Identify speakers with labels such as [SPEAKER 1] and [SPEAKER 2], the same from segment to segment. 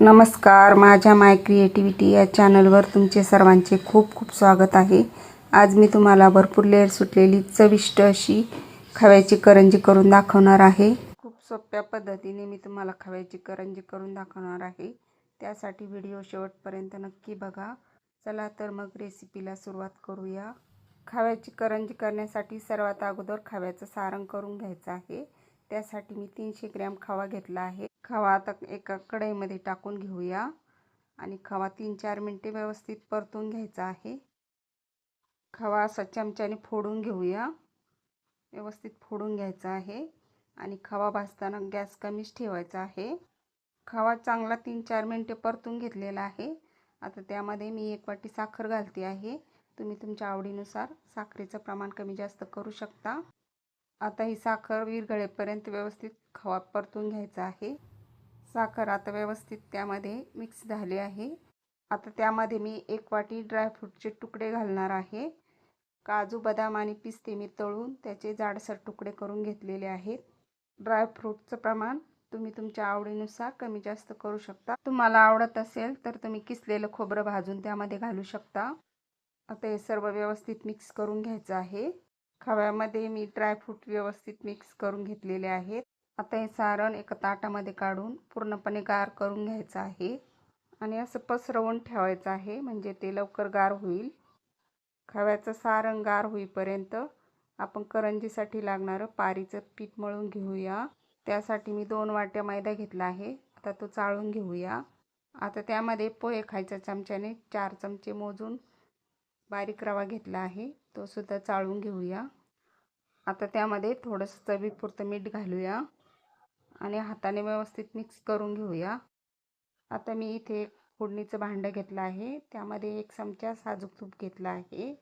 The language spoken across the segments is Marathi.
[SPEAKER 1] नमस्कार माझ्या माय क्रिएटिव्हिटी या चॅनलवर तुमचे सर्वांचे खूप खूप स्वागत आहे. आज मी तुम्हाला भरपूर लेअर सुटलेली चविष्ट अशी खव्याची करंजी करून दाखवणार आहे. खूप सोप्या पद्धतीने मी तुम्हाला खव्याची करंजी करून दाखवणार आहे. त्यासाठी व्हिडिओ शेवटपर्यंत नक्की बघा. चला तर मग रेसिपीला सुरुवात करूया. खव्याची करंजी करण्यासाठी सर्वात अगोदर खव्याचं सारण करून घ्यायचं आहे. त्यासाठी मी तीनशे ग्रॅम खवा घेतला आहे. खवा आता एका कढईमध्ये टाकून घेऊया. आणि खवा तीन चार मिनटे व्यवस्थित परतून घ्यायचा आहे. खवा असा चमच्याने फोडून घेऊया. व्यवस्थित फोडून घ्यायचा आहे. आणि खवा भाजताना गॅस कमीच ठेवायचा आहे. खवा चांगला तीन चार मिनटे परतून घेतलेला आहे. आता त्यामध्ये मी एक वाटी साखर घालते आहे. तुम्ही तुमच्या आवडीनुसार साखरेचं प्रमाण कमी जास्त करू शकता. आता ही साखर विरघळेपर्यंत व्यवस्थित खवा परतून घ्यायचा आहे. साखर आता व्यवस्थित त्यामध्ये मिक्स झाली आहे. आता त्यामध्ये मी एक वाटी ड्रायफ्रूटचे तुकडे घालणार आहे. काजू बदाम आणि पिस्ते मी तळून त्याचे जाडसर तुकडे करून घेतलेले आहेत. ड्रायफ्रूटचं प्रमाण तुम्ही तुमच्या आवडीनुसार कमी जास्त करू शकता. तुम्हाला आवडत असेल तर तुम्ही किसलेलं खोबरं भाजून त्यामध्ये घालू शकता. आता हे सर्व व्यवस्थित मिक्स करून घ्यायचं आहे. खव्यामध्ये मी ड्रायफ्रूट व्यवस्थित मिक्स करून घेतलेले आहेत. आता हे सारण एका ताटामध्ये काढून पूर्णपणे गार करून घ्यायचं आहे. आणि असं पसरवून ठेवायचं आहे म्हणजे ते लवकर गार होईल. खव्याचं सारण गार होईपर्यंत आपण करंजीसाठी लागणारं पारीचं पीठ मळून घेऊया. त्यासाठी मी दोन वाट्या मैदा घेतला आहे आता तो चाळून घेऊया. आता त्यामध्ये पोहे खायच्या चमच्याने चार चमचे मोजून बारीक रवा घेतला आहे तो सुद्धा चाळून घेऊया. आता त्यामध्ये थोडंसं चवीपुरतं मीठ घालूया. आणि हाताने व्यवस्थित मिक्स करून घेऊया. आता मी इथे फोडणीचं भांडं घेतलं आहे. त्यामध्ये एक चमचा साजूक तूप घेतला आहे.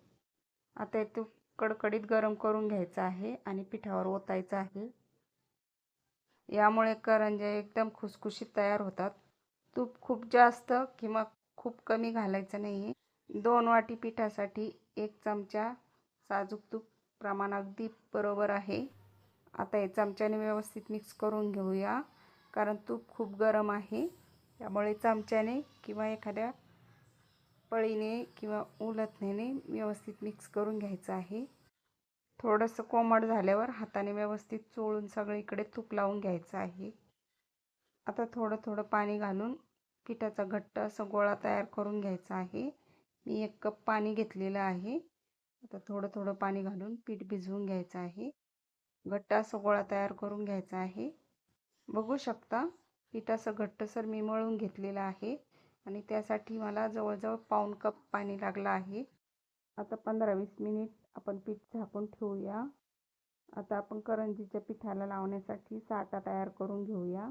[SPEAKER 1] आता तूप कडकडीत गरम करून घ्यायचं आहे आणि पिठावर ओतायचं आहे. यामुळे करंज्या एकदम खुसखुशीत तयार होतात. तूप खूप जास्त किंवा खूप कमी घालायचं नाही आहे दोन वाटी पिठासाठी एक चमचा साजूक तूप प्रमाण अगदी बरोबर आहे. आता हे चमच्याने व्यवस्थित मिक्स करून घेऊया. कारण तूप खूप गरम आहे. त्यामुळे चमच्याने किंवा एखाद्या पळीने किंवा उलथण्याने व्यवस्थित मिक्स करून घ्यायचं आहे. थोडंसं कोमट झाल्यावर हाताने व्यवस्थित चोळून सगळीकडे तूप लावून घ्यायचं आहे. आता थोडं थोडं पाणी घालून पिठाचा घट्ट असं गोळा तयार करून घ्यायचा आहे. मी एक कप पाणी घेतलेलं आहे. आता थोडं थोडं पाणी घालून पीठ भिजवून घ्यायचं आहे. घट्ट असं गोळा तयार करून घ्यायचा आहे. बघू शकता पीठ असं घट्टसर मी मळून घेतलेलं आहे आणि त्यासाठी मला जवळजवळ पाऊण कप पाणी लागलं आहे. आता पंधरा वीस मिनिट आपण पीठ झाकून ठेवूया. आता आपण करंजीच्या पिठाला लावण्यासाठी साठा तयार करून घेऊया.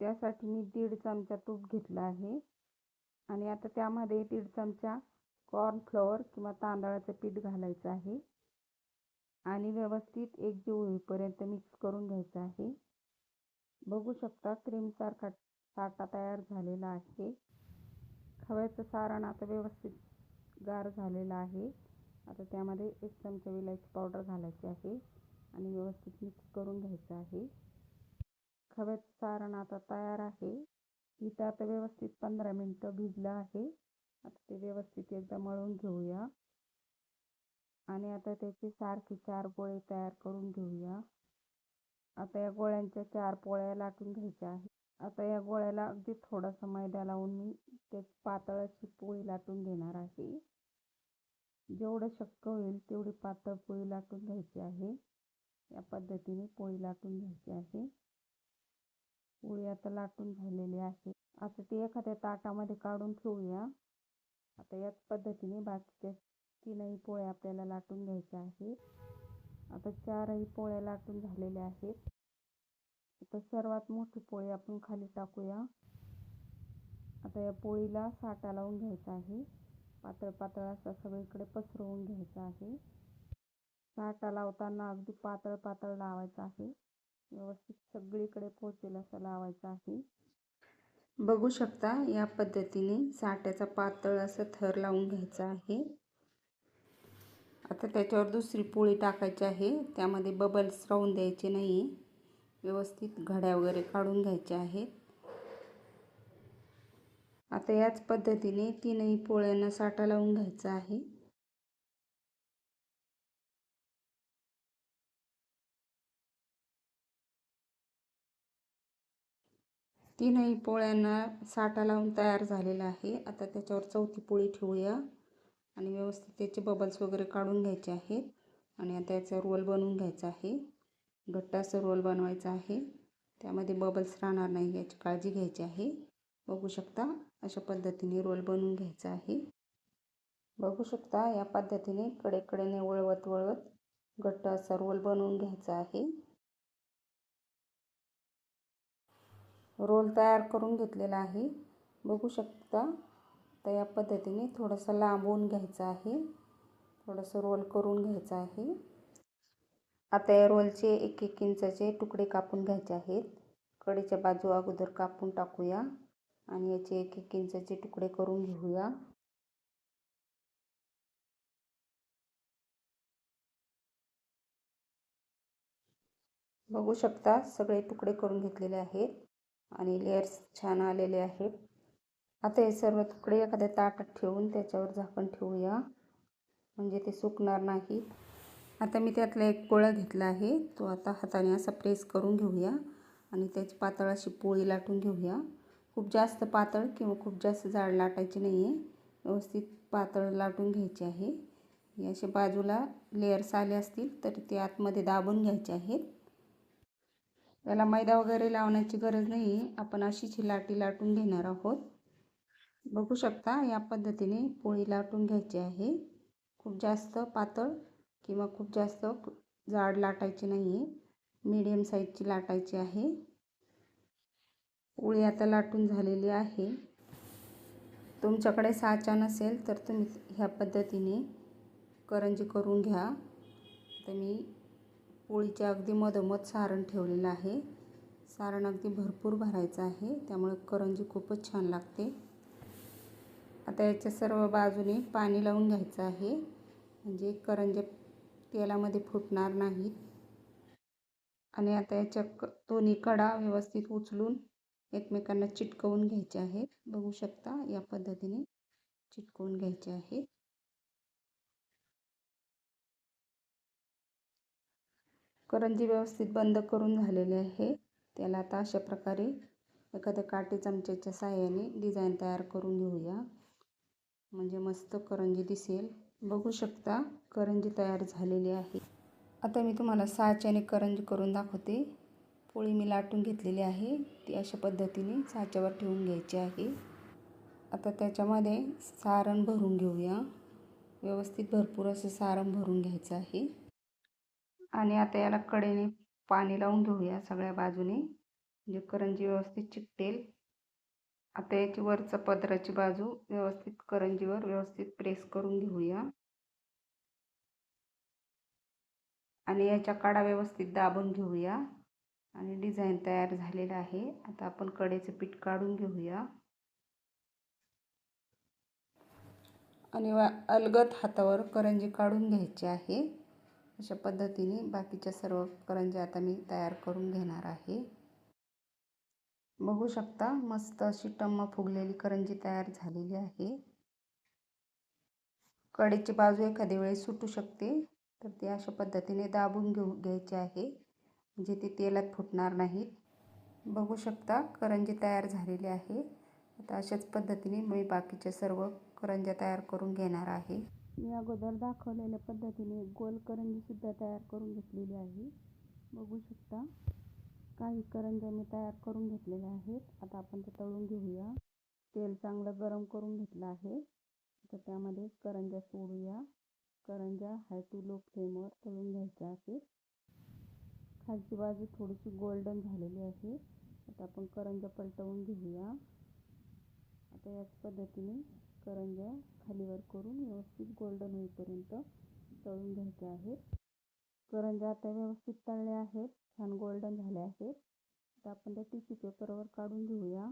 [SPEAKER 1] त्यासाठी मी दीड चमचा तूप घेतला आहे. आणि आता त्यामध्ये दीड चमचा कॉर्नफ्लॉवर किंवा तांदळाचं पीठ घालायचं आहे. आणि व्यवस्थित एकजीव होईपर्यंत मिक्स करून घ्यायचं आहे. बघू शकता क्रीमसारखा साठा तयार झालेला आहे. खव्याचं सारण आता व्यवस्थित गार झालेलं आहे. आता त्यामध्ये एक चमचा विलायची पावडर घालायची आहे आणि व्यवस्थित मिक्स करून घ्यायचं आहे. खव्याचं सारण आता तयार आहे. इथं आता व्यवस्थित पंधरा मिनटं भिजलं आहे. आता ते व्यवस्थित एकदा मळून घेऊया. आणि आता त्याची सारखी चार गोळे तयार करून घेऊया. आता या गोळ्यांच्या चार पोळ्या लाटून घ्यायच्या आहेत. आता या गोळ्याला अगदी थोडासा मैदा लावून मी त्याची पातळाची पोळी लाटून घेणार आहे. जेवढं शक्य होईल तेवढी पातळ पोळी लाटून घ्यायची आहे. या पद्धतीने पोळी लाटून घ्यायची आहे. पोळी आता लाटून झालेली आहे. आता ती एखाद्या ताटामध्ये काढून ठेवूया. आता याच पद्धतीने बाकीच्या तीनही पोळ्या आपल्याला लाटून घ्यायच्या आहेत. आता चारही पोळ्या लाटून झालेल्या आहेत. आता सर्वात मोठी पोळी आपण खाली टाकूया. आता या पोळीला साठा लावून घ्यायचा आहे. पातळ पातळ असा सगळीकडे पसरवून घ्यायचा आहे. साठा लावताना अगदी पातळ पातळ लावायचा आहे. व्यवस्थित सगळीकडे पोचेल असं लावायचं आहे. बघू शकता या पद्धतीने साठ्याचा पातळ असं थर लावून घ्यायचा आहे. आता त्याच्यावर दुसरी पोळी टाकायची आहे. त्यामध्ये बबल्स राहून द्यायचे नाही. व्यवस्थित घड्या वगैरे काढून घ्यायच्या आहेत. आता याच पद्धतीने तीनही पोळ्यांना साठा लावून घ्यायचा आहे. तीनही पोळ्यांना साठा लावून तयार झालेला आहे. आता त्याच्यावर चौथी पोळी ठेवूया. आणि व्यवस्थित त्याचे बबल्स वगैरे काढून घ्यायचे आहेत. आणि आता याचा रोल बनवून घ्यायचा आहे. घट्ट असं रोल बनवायचा आहे. त्यामध्ये बबल्स राहणार नाही याची काळजी घ्यायची आहे. बघू शकता अशा पद्धतीने रोल बनवून घ्यायचा आहे. बघू शकता या पद्धतीने कडेकडेने वळवत वळवत घट्ट असा रोल बनवून घ्यायचा आहे. रोल तयार करून घेतलेला आहे. बघू शकता तर या पद्धतीने थोडंसं लांबवून घ्यायचं आहे. थोडंसं रोल करून घ्यायचं आहे. आता या रोलचे एक एक इंचाचे तुकडे कापून घ्यायचे आहेत. कडेच्या बाजू अगोदर कापून टाकूया आणि याचे एक एक इंचाचे तुकडे करून घेऊया. बघू शकता सगळे तुकडे करून घेतलेले आहेत आणि लेयर्स छान आलेले आहेत. आता हे सर्व तुकडे एखाद्या ताटात ठेवून त्याच्यावर झाकण ठेवूया. म्हणजे ते सुकणार नाही. आता मी त्यातला एक गोळा घेतला आहे. तो आता हाताने असा प्रेस करून घेऊया. आणि त्याची पातळ अशी पोळी लाटून घेऊया. खूप जास्त पातळ किंवा खूप जास्त जाड लाटायची नाही आहे व्यवस्थित पातळ लाटून घ्यायची आहे. असे बाजूला लेयर्स आले असतील तर ते आतमध्ये दाबून घ्यायचे आहेत. याला मैदा वगैरे लावण्याची गरज नाही आपण अशीच ही लाटी लाटून घेणार आहोत. बघू शकता या पद्धतीने पोळी लाटून घ्यायची आहे. खूप जास्त पातळ किंवा खूप जास्त जाड लाटायची नाही आहे मीडियम साईजची लाटायची आहे. पोळी आता लाटून झालेली आहे. तुमच्याकडे साचा नसेल तर तुम्ही ह्या पद्धतीने करंजी करून घ्या. तर मी पोळीच्या अगदी मधोमध सारण ठेवलेलं आहे. सारण अगदी भरपूर भरायचं आहे त्यामुळे करंजी खूपच छान लागते. आता याच्या सर्व बाजूने पाणी लावून घ्यायचं आहे. म्हणजे करंजे तेलामध्ये फुटणार नाहीत आणि आता याच्या क दोन्ही कडा व्यवस्थित उचलून एकमेकांना चिटकवून घ्यायचे आहेत. बघू शकता या पद्धतीने चिटकवून घ्यायचे आहेत करंजी व्यवस्थित बंद करून झालेले आहे. त्याला आता अशा प्रकारे एखाद्या काटे चमच्याच्या साह्याने डिझाईन तयार करून घेऊया. म्हणजे मस्त करंजी दिसेल. बघू शकता करंजी तयार झालेली आहे. आता मी तुम्हाला साच्याने करंजी करून दाखवते. पोळी मी लाटून घेतलेली आहे. ती अशा पद्धतीने साच्यावर ठेवून घ्यायची आहे. आता त्याच्यामध्ये सारण भरून घेऊया. व्यवस्थित भरपूर असं सारण भरून घ्यायचं आहे. आणि आता याला कडेने पाणी लावून घेऊया सगळ्या बाजूने. म्हणजे करंजी व्यवस्थित चिकटेल. आता याची वरचं पदराची बाजू व्यवस्थित करंजीवर व्यवस्थित प्रेस करून घेऊया. आणि याच्या काडा व्यवस्थित दाबून घेऊया. आणि डिझाईन तयार झालेला आहे. आता आपण कडेचं पीठ काढून घेऊया. आणि अलगद हातावर करंजी काढून घ्यायची आहे. अशा पद्धतीने बाकीच्या सर्व करंजी आता मी तयार करून घेणार आहे. बघू शकता मस्त अशी टम्मा फुगलेली करंजी तयार झालेली आहे. कडेची बाजू एखाद्या वेळेस सुटू शकते तर ती अशा पद्धतीने दाबून घेऊ घ्यायची आहे. म्हणजे ती तेलात फुटणार नाहीत. बघू शकता करंजी तयार झालेली आहे. आता अशाच पद्धतीने मी बाकीच्या सर्व करंज्या तयार करून घेणार आहे. मी अगोदर दाखवलेल्या पद्धतीने गोल करंजीसुद्धा तयार करून घेतलेली आहे. बघू शकता. काही करंज्या मी तयार करून घेतलेल्या आहेत. आता आपण ते तळून घेऊया. तेल चांगलं गरम करून घेतलं आहे. तर त्यामध्ये करंज्या सोडूया. करंज्या हाय टू लो फ्लेमवर तळून घ्यायच्या आहेत. खालची बाजू थोडीशी गोल्डन झालेली आहे. आता आपण करंज्या पलटवून घेऊया. आता याच पद्धतीने करंज्या खालीवर करून व्यवस्थित गोल्डन होईपर्यंत तळून घ्यायच्या आहेत. करंज्या आता व्यवस्थित तळल्या आहेत. छान गोल्डन झाले आहेत. तर आपण त्या टिश्यू पेपरवर काढून घेऊया.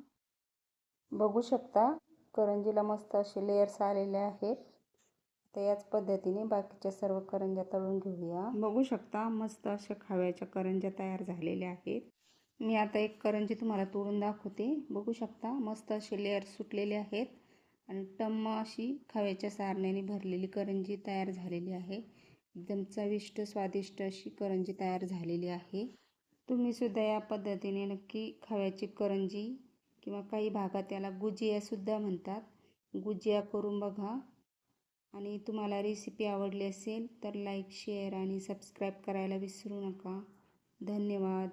[SPEAKER 1] बघू शकता करंजीला मस्त असे लेयर्स आलेले आहेत. तर याच पद्धतीने बाकीच्या सर्व करंज्या तळून घेऊया. बघू शकता मस्त अशा खाव्याच्या करंज्या तयार झालेल्या आहेत. मी आता एक करंजी तुम्हाला तोडून दाखवते. बघू शकता मस्त असे लेअर सुटलेले आहेत. आणि टम्म अशी खाव्याच्या सारण्याने भरलेली करंजी तयार झालेली आहे. एकदम चविष्ट स्वादिष्ट अशी करंजी तयार झालेली आहे. तुम्हीसुद्धा या पद्धतीने नक्की खव्याची करंजी किंवा काही भागात याला गुजियासुद्धा म्हणतात. गुजिया करून बघा. आणि तुम्हाला रेसिपी आवडली असेल तर लाईक शेअर आणि सबस्क्राईब करायला विसरू नका. धन्यवाद.